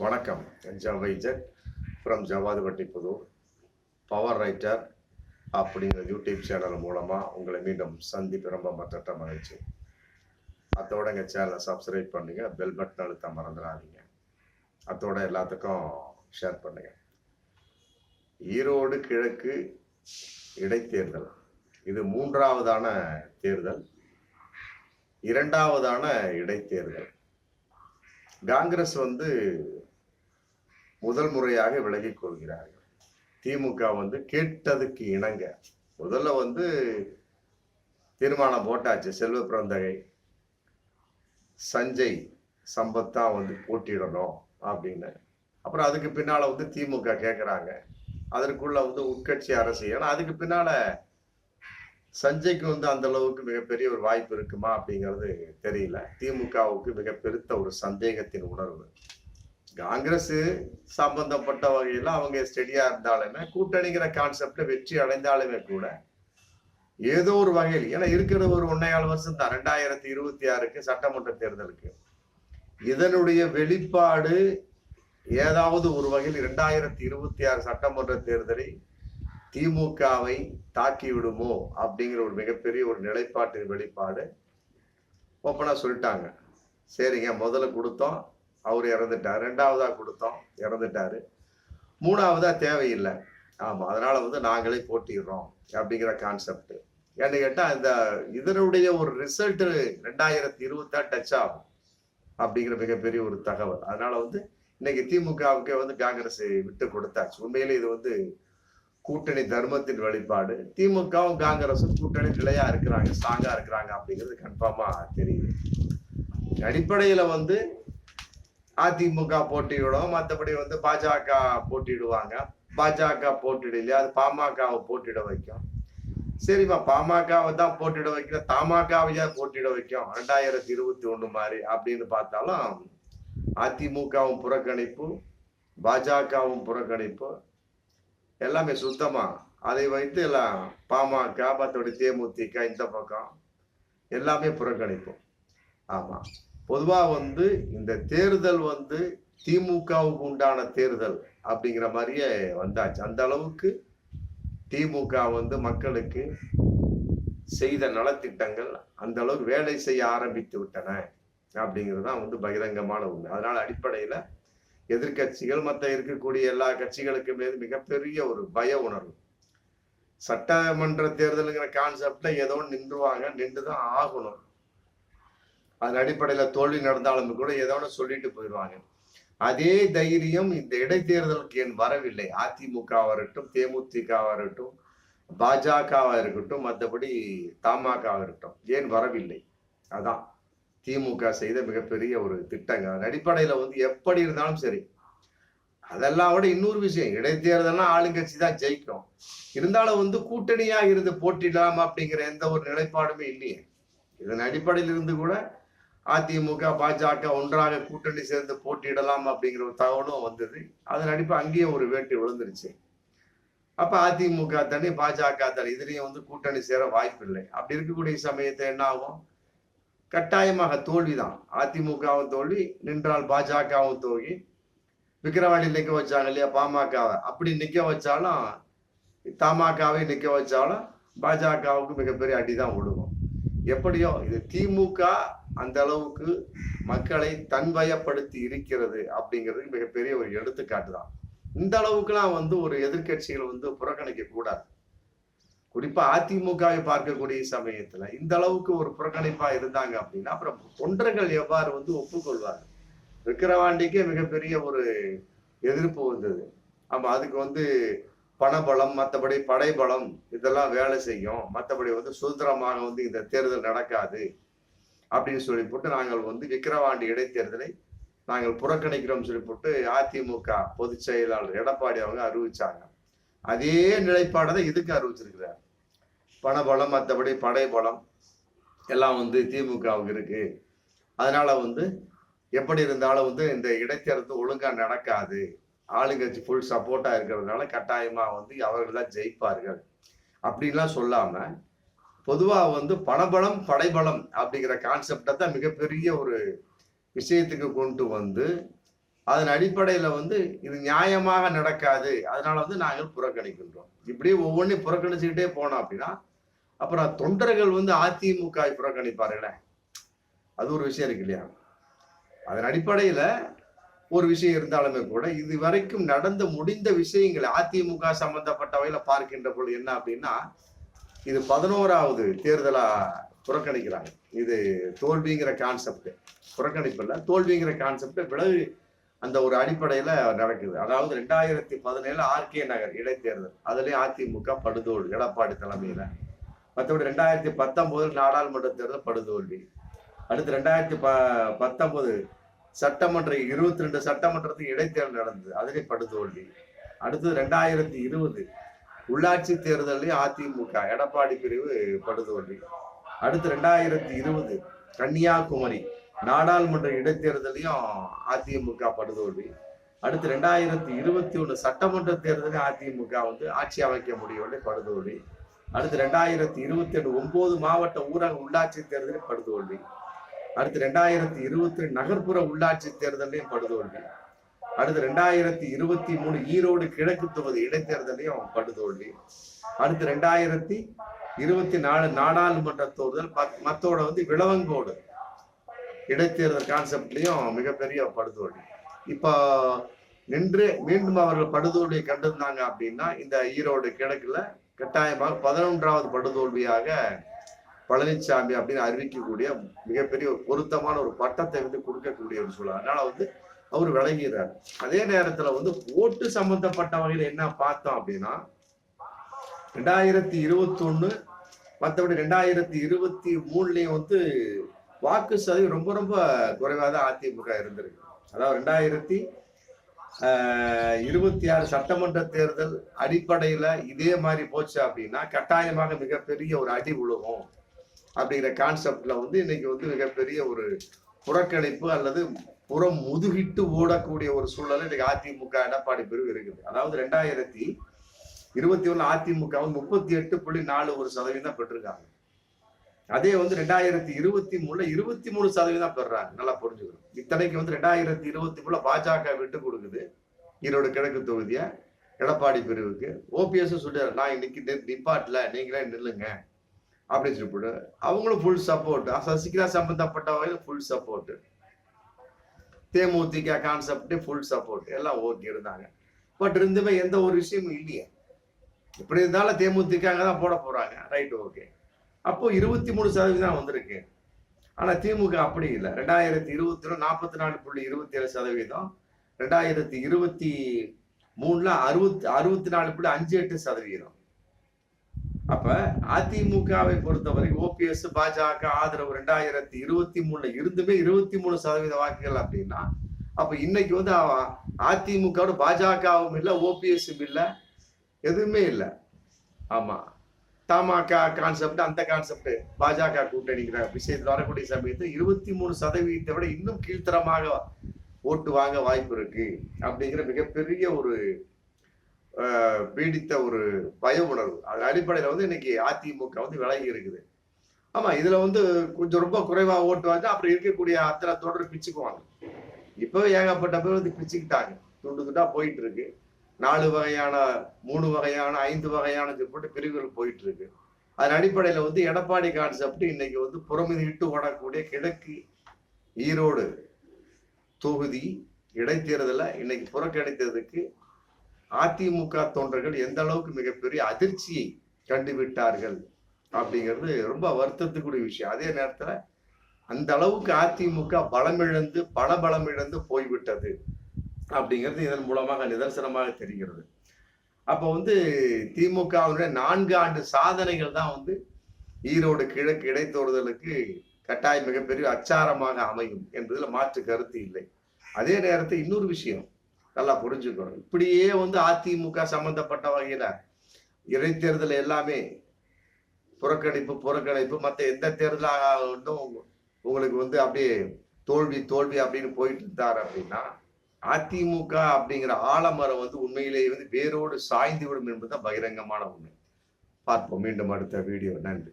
வணக்கம். ஜவைஜட் ஃப்ரம் ஜவாதுபட்டி புது பவர் ரைட்டர் அப்படிங்கிற யூடியூப் சேனல் மூலமாக உங்களை மீண்டும் சந்திப்பு ரொம்ப மற்ற மகிழ்ச்சி. அத்தோட எங்கள் சேனலை சப்ஸ்கிரைப் பண்ணுங்க. பெல் பட்டன் அழுத்த மறந்துடாதீங்க. அத்தோட எல்லாத்துக்கும் ஷேர் பண்ணுங்கள் ஈரோடு கிழக்கு இடைத்தேர்தல். இது மூன்றாவதான தேர்தல். இரண்டாவதான இடைத்தேர்தல். காங்கிரஸ் வந்து முதல் முறையாக விலகிக் கொள்கிறார்கள். திமுக வந்து கேட்டதுக்கு இணங்க முதல்ல வந்து தீர்மானம் போட்டாச்சு செல்வ பிறந்தகை சஞ்சய் சம்பத்தா வந்து போட்டிடணும் அப்படின்னு. அப்புறம் அதுக்கு பின்னால் வந்து திமுக கேட்குறாங்க அதற்குள்ள வந்து உட்கட்சி அரசு ஏன்னா அதுக்கு பின்னால் சஞ்சய்க்கு வந்து அந்த அளவுக்கு மிகப்பெரிய ஒரு வாய்ப்பு இருக்குமா அப்படிங்கிறது தெரியல. திமுகவுக்கு மிக பெருத்த ஒரு சந்தேகத்தின் உணர்வு. காங்கிரஸ் சம்பந்தப்பட்ட வகையில் அவங்க ஸ்டெடியா இருந்தாலுமே கூட்டணிங்கிற கான்செப்ட்ல வெற்றி அடைந்தாலுமே கூட ஏதோ ஒரு வகையில் ஏன்னா இருக்கிற ஒரு ஒன்னையாள் வருஷம் தான் ரெண்டாயிரத்தி இருபத்தி ஆறுக்கு சட்டமன்ற தேர்தலுக்கு. இதனுடைய வெளிப்பாடு ஏதாவது ஒரு வகையில் இரண்டாயிரத்தி இருபத்தி ஆறு சட்டமன்ற தேர்தலை திமுகவை தாக்கி விடுமோ அப்படிங்கிற ஒரு மிகப்பெரிய ஒரு நிலைப்பாட்டின் வெளிப்பாடு ஓப்பனாக சொல்லிட்டாங்க. சரிங்க முதல்ல கொடுத்தோம். அவர் இறந்துட்டார். ரெண்டாவதா கொடுத்தோம் இறந்துட்டாரு. மூணாவதா தேவையில்லை. ஆமாம் அதனால வந்து நாங்களே போட்டிடுறோம் அப்படிங்கிற கான்செப்ட் ஏன்னு கேட்டால் இந்த இதனுடைய ஒரு ரிசல்ட் ரெண்டாயிரத்தி இருபத்தா டச் ஆகும் அப்படிங்கிற மிகப்பெரிய ஒரு தகவல். அதனால வந்து இன்னைக்கு திமுகவுக்கே வந்து காங்கிரஸ் விட்டு கொடுத்தாச்சு. உண்மையிலே இது வந்து கூட்டணி தர்மத்தின் வெளிப்பாடு திமுகவும் காங்கிரஸும் கூட்டணி நிலையா இருக்கிறாங்க ஸ்ட்ராங்கா இருக்கிறாங்க அப்படிங்கிறது கன்ஃபார்மா தெரியுது. அடிப்படையில வந்து அதிமுக போட்டியிடும். மற்றபடி வந்து பாஜக போட்டியிடுவாங்க. பாஜக போட்டியிடலையா? அது பாமகவை போட்டியிட வைக்கும். சரிப்பா பாமகவை தான் போட்டியிட வைக்கிற தமாகவையா போட்டியிட வைக்கும். ரெண்டாயிரத்தி இருபத்தி ஒண்ணு மாதிரி அப்படின்னு பார்த்தாலும் அதிமுகவும் புறக்கணிப்பு பாஜகவும் புறக்கணிப்பு எல்லாமே சுத்தமா. அதை வைத்து எல்லாம் பாமக மற்றபடி தேமுதிக இந்த பக்கம் எல்லாமே புறக்கணிப்போம் ஆமா. பொதுவாக வந்து இந்த தேர்தல் வந்து திமுகவுக்கு உண்டான தேர்தல் அப்படிங்கிற மாதிரியே வந்தாச்சு. அந்த அளவுக்கு திமுக வந்து மக்களுக்கு செய்த நலத்திட்டங்கள் அந்த அளவுக்கு வேலை செய்ய ஆரம்பித்து விட்டன அப்படிங்கிறது தான் வந்து பகிரங்கமான உண்மை. அதனால அடிப்படையில எதிர்கட்சிகள் மற்ற இருக்கக்கூடிய எல்லா கட்சிகளுக்குமே மீது மிகப்பெரிய ஒரு பய உணர்வு. சட்டமன்ற தேர்தலுங்கிற கான்செப்ட்ல ஏதோ நின்றுவாங்க நின்று தான் ஆகணும். அதன் அடிப்படையில தோல்வி நடந்தாலும் கூட ஏதோ ஒன்று சொல்லிட்டு போயிடுவாங்க. அதே தைரியம் இந்த இடைத்தேர்தலுக்கு ஏன் வரவில்லை? அதிமுக வரட்டும் தேமுதிக வரட்டும் பாஜகவா இருக்கட்டும் மற்றபடி தமாக இருக்கட்டும். ஏன் வரவில்லை? அதான் திமுக செய்த மிகப்பெரிய ஒரு திட்டங்க அதன் அடிப்படையில வந்து எப்படி இருந்தாலும் சரி அதெல்லாம் விட இன்னொரு விஷயம் இடைத்தேர்தல்னா ஆளுங்கட்சி தான் ஜெயிக்கும். இருந்தாலும் வந்து கூட்டணியா இருந்து போட்டிடலாம் அப்படிங்கிற எந்த ஒரு நிலைப்பாடுமே இல்லையே. இதன் அடிப்படையில் இருந்து கூட அதிமுக பாஜக ஒன்றாக கூட்டணி சேர்ந்து போட்டியிடலாம் அப்படிங்கிற ஒரு தகவலும் வந்தது. அதன் அடிப்படை அங்கேயும் ஒரு வேட்டி விழுந்துருச்சு. அப்ப அதிமுக தனி பாஜக தனி இதுலயும் வந்து கூட்டணி சேர வாய்ப்பு இல்லை அப்படி இருக்கக்கூடிய சமயத்தை என்ன ஆகும்? கட்டாயமாக தோல்விதான். அதிமுகவும் தோல்வி நின்றால் பாஜகவும் தோல்வி. விக்கிரவாண்டி நிக்க வச்சாங்க இல்லையா பாமகவை. அப்படி நிக்க வச்சாலும் தமாகவை நிக்க வச்சாலும் பாஜகவுக்கு மிகப்பெரிய அடிதான் விழுகும் எப்படியோ இது திமுக அந்த அளவுக்கு மக்களை தன்வயப்படுத்தி இருக்கிறது அப்படிங்கிறது மிகப்பெரிய ஒரு எடுத்துக்காட்டு தான். இந்த அளவுக்குலாம் வந்து ஒரு எதிர்கட்சிகள் வந்து புறக்கணிக்க கூடாது. குறிப்பா அதிமுகவை பார்க்கக்கூடிய சமயத்துல இந்த அளவுக்கு ஒரு புறக்கணிப்பா இருந்தாங்க அப்படின்னா அப்புறம் தொண்டர்கள் எவ்வாறு வந்து ஒப்புக்கொள்வார் விக்கிரவாண்டிக்கே மிகப்பெரிய ஒரு எதிர்ப்பு வந்தது. ஆமா அதுக்கு வந்து பணபலம் மற்றபடி படைபலம் இதெல்லாம் வேலை செய்யும். மற்றபடி வந்து சுதந்திரமாக வந்து இந்த தேர்தல் நடக்காது. அப்படின்னு சொல்லி போட்டு நாங்கள் வந்து விக்கிரவாண்டி இடைத்தேர்தலை நாங்கள் புறக்கணிக்கிறோம் சொல்லி போட்டு அதிமுக பொதுச் செயலாளர் எடப்பாடி அவங்க அறிவிச்சாங்க. அதே நிலைப்பாடை தான் இதுக்கு அறிவிச்சிருக்கிறார். பணபலம் மற்றபடி படைபலம் எல்லாம் வந்து திமுகவுக்கு இருக்கு. அதனால வந்து எப்படி இருந்தாலும் வந்து இந்த இடைத்தேர்தல் ஒழுங்கா நடக்காது. ஆளுங்கட்சி ஃபுல் சப்போர்ட்டா இருக்கிறதுனால கட்டாயமா வந்து அவர்கள் தான் ஜெயிப்பார்கள். அப்படின்லாம் சொல்லாம பொதுவா வந்து பணபலம் படைபலம் அப்படிங்கிற கான்செப்டை தான் மிகப்பெரிய ஒரு விஷயத்துக்கு கொண்டு வந்து அதன் அடிப்படையில் வந்து இது நியாயமாக நடக்காது. அதனால வந்து நாங்கள் புறக்கணிக்கின்றோம். இப்படியே ஒவ்வொன்றையும் புறக்கணிச்சுக்கிட்டே போனோம் அப்படின்னா அப்புறம் தொண்டர்கள் வந்து அதிமுக புறக்கணிப்பார்களே. அது ஒரு விஷயம் இருக்கு இல்லையா? அதன் அடிப்படையில் ஒரு விஷயம் இருந்தாலுமே கூட இது வரைக்கும் நடந்து முடிந்த விஷயங்களை அதிமுக சம்பந்தப்பட்டவையில பார்க்கின்ற பொழுது என்ன அப்படின்னா இது பதினோராவது தேர்தலா புறக்கணிக்கிறாங்க. இது தோல்விங்கிற கான்செப்ட் புறக்கணிப்பு தோல்விங்கிற கான்செப்டை விலகு அந்த ஒரு அடிப்படையில் நடக்குது. அதாவது ரெண்டாயிரத்தி பதினேழு ஆர்கே நகர் இடைத்தேர்தல். அதுலேயும் அதிமுக படுதோல்வி எடப்பாடி தலைமையில். மற்றபடி ரெண்டாயிரத்தி பத்தொம்போது நாடாளுமன்ற தேர்தல் படுதோல்வி. அடுத்து ரெண்டாயிரத்தி ப பத்தொம்போது சட்டமன்ற இருபத்தி ரெண்டு சட்டமன்றத்துக்கு இடைத்தேர்தல் நடந்தது. அதுலேயும் படுதோல்வி. அடுத்தது ரெண்டாயிரத்தி இருபது உள்ளாட்சி தேர்தலையும் அதிமுக எடப்பாடி பிரிவு படுதோல்வி அடுத்து ரெண்டாயிரத்தி இருபது கன்னியாகுமரி நாடாளுமன்ற இடைத்தேர்தலையும் அதிமுக படுதோல்வி அடுத்து ரெண்டாயிரத்தி இருபத்தி ஒன்று சட்டமன்ற தேர்தலையும் அதிமுக வந்து ஆட்சி அமைக்க முடியவில்லை படுதோல்வி அடுத்து ரெண்டாயிரத்தி இருபத்தி ரெண்டு ஒன்பது மாவட்ட ஊரக உள்ளாட்சி தேர்தலில் படுதோல்வி அடுத்து ரெண்டாயிரத்தி இருபத்தி ரெண்டு நகர்ப்புற உள்ளாட்சி தேர்தலையும் படுதோல்வி அடுத்து ரெண்டாயிரத்தி இருபத்தி மூணு ஈரோடு கிழக்கு தொகுதி இடைத்தேர்தலையும் படுதோல்வி அடுத்து ரெண்டாயிரத்தி இருபத்தி நாலு நாடாளுமன்ற தேர்தல் மத்தோட வந்து விளவங்கோடு இடைத்தேர்தல் கான்செப்ட்லயும் மிகப்பெரிய படுதோல்வி இப்போ நின்று மீண்டும் அவர்கள் படுதோல்வியை கண்டிருந்தாங்க அப்படின்னா இந்த ஈரோடு கிழக்குல கட்டாயமாக பதினொன்றாவது படுதோல்வியாக பழனிசாமி அப்படின்னு அறிவிக்கக்கூடிய மிகப்பெரிய ஒரு பொருத்தமான ஒரு பட்டத்தை வந்து கொடுக்கக்கூடிய ஒரு சூழல். அதனால வந்து அவர் விளங்குகிறார் அதே நேரத்துல வந்து ஓட்டு சம்பந்தப்பட்ட வகையில் என்ன பார்த்தோம் அப்படின்னா ரெண்டாயிரத்தி இருபத்தி ஒண்ணு மற்றபடி ரெண்டாயிரத்தி இருபத்தி மூணுலயும் வந்து வாக்கு சதவீதம் ரொம்ப ரொம்ப குறைவாக தான் அதிமுக இருந்திருக்கு. அதாவது ரெண்டாயிரத்தி ஆஹ், இருபத்தி ஆறு சட்டமன்ற தேர்தல் அடிப்படையில இதே மாதிரி போச்சு அப்படின்னா கட்டாயமாக மிகப்பெரிய ஒரு அடி விழுகும் அப்படிங்கிற கான்செப்ட்ல வந்து இன்னைக்கு வந்து மிகப்பெரிய ஒரு புறக்கணிப்பு அல்லது புறம் முதுகிட்டு ஓடக்கூடிய ஒரு சூழல் இன்னைக்கு அதிமுக எடப்பாடி பிரிவு இருக்குது. அதாவது ரெண்டாயிரத்தி இருபத்தி ஒண்ணு அதிமுக வந்து முப்பத்தி எட்டு புள்ளி நாலு ஒரு சதவீதம் தான் பெற்றிருக்காங்க. அதே வந்து ரெண்டாயிரத்தி இருபத்தி மூணுல இருபத்தி மூணு சதவீதம் பெறாங்க. நல்லா புரிஞ்சுக்கணும். இத்தனைக்கு வந்து ரெண்டாயிரத்தி இருபத்தி மூணுல பாஜக விட்டு கொடுக்குது. ஈரோடு கிழக்கு தொகுதியை எடப்பாடி பிரிவுக்கு. ஓபிஎஸ் சொல்லிடுறாரு நான் இன்னைக்கு நிப்பாட்டில் நீங்களே நில்லுங்க. அப்படின்னு சொல்லிட்டு அவங்களும் ஃபுல் சப்போர்ட் சசிகலா சம்பந்தப்பட்ட வகையில் ஃபுல் சப்போர்ட் தேமுதிக கான்செப்ட் ஃபுல் சப்போர்ட் எல்லாம் ஓகே இருந்தாங்க. பட் இருந்துமே எந்த ஒரு விஷயமும் இல்லையே. இப்படி இருந்தாலும் தேமுதிகாங்க தான் போட போறாங்க. ரைட் ஓகே அப்போ இருபத்தி மூணு சதவீதம் வந்திருக்கு. ஆனா திமுக அப்படி இல்லை. ரெண்டாயிரத்தி இருபத்தி நாற்பத்தி நாலு புள்ளி இருபத்தி ஏழு சதவீதம். ரெண்டாயிரத்தி இருபத்தி மூணுல அறுபத்தி அறுபத்தி நாலு புள்ளி அஞ்சு எட்டு சதவீதம். அப்ப அதிமுகவை பொறுத்தவரை ஓபிஎஸ் பாஜக ஆதரவு ரெண்டாயிரத்தி இருபத்தி மூணுல இருந்துமே இருபத்தி மூணு சதவீத வாக்குகள் அப்படின்னா அப்ப இன்னைக்கு வந்து அதிமுகவோட பாஜகவும் இல்லை ஓபிஎஸ்ஸும் இல்லை எதுவுமே இல்லை. ஆமா. தமாக கான்செப்ட் அந்த கான்செப்ட் பாஜக கூட்டணிங்கிற விஷயத்துல வரக்கூடிய சமயத்தில் இருபத்தி மூணு சதவீதத்தை விட இன்னும் கீழ்த்தரமாக ஓட்டு வாங்க வாய்ப்பு இருக்கு அப்படிங்கிற மிகப்பெரிய ஒரு பீடித்த ஒரு பய உணர்வு அதன் அடிப்படையில் வந்து இன்னைக்கு அதிமுக வந்து விலகி இருக்குது. ஆமா இதுல வந்து கொஞ்சம் ரொம்ப குறைவா ஓட்டு வாங்க அப்புறம் இருக்கக்கூடிய அத்தனை தொடர் பிச்சுக்குவாங்க. இப்பவே ஏகப்பட்ட பேர் வந்து பிச்சுக்கிட்டாங்க. துண்டு துண்டா போயிட்டு இருக்கு நாலு வகையான மூணு வகையான ஐந்து வகையான போட்டு பிரிவுகள் போயிட்டு இருக்கு அதன் அடிப்படையில வந்து எடப்பாடி கான்செப்ட் இன்னைக்கு வந்து புறமிதிட்டு ஓடக்கூடிய கிழக்கு ஈரோடு தொகுதி இடைத்தேர்தல இன்னைக்கு புறக்கணித்ததுக்கு அதிமுக தொண்டர்கள் எந்த அளவுக்கு மிகப்பெரிய அதிர்ச்சியை கண்டுவிட்டார்கள் அப்படிங்கிறது ரொம்ப வருத்தத்துக்குரிய விஷயம். அதே நேரத்துல அந்த அளவுக்கு அதிமுக பலமிழந்து பல பலமிழந்து போய்விட்டது அப்படிங்கிறது இதன் மூலமாக நிதர்சனமாக தெரிகிறது. அப்போ வந்து திமுகவுடைய நான்கு ஆண்டு சாதனைகள் தான் வந்து ஈரோடு கிழக்கு இடைத்தோறுதலுக்கு கட்டாயம் மிகப்பெரிய அச்சாரமாக அமையும் என்பதில் மாற்று கருத்து இல்லை. அதே நேரத்தில் இன்னொரு விஷயம். நல்லா புரிஞ்சுக்கணும். இப்படியே வந்து அதிமுக சம்பந்தப்பட்ட வகையில இடைத்தேர்தல் எல்லாமே புறக்கணிப்பு புறக்கணிப்பு மற்ற எந்த தேர்தலும் உங்களுக்கு வந்து அப்படியே தோல்வி தோல்வி அப்படின்னு போயிட்டு இருந்தார் அப்படின்னா அதிமுக அப்படிங்கிற ஆலமரம் வந்து உண்மையிலேயே வந்து வேரோடு சாய்ந்து விடும் என்பதுதான் பகிரங்கமான உண்மை. பார்ப்போம். மீண்டும் அடுத்த வீடியோ. நன்றி.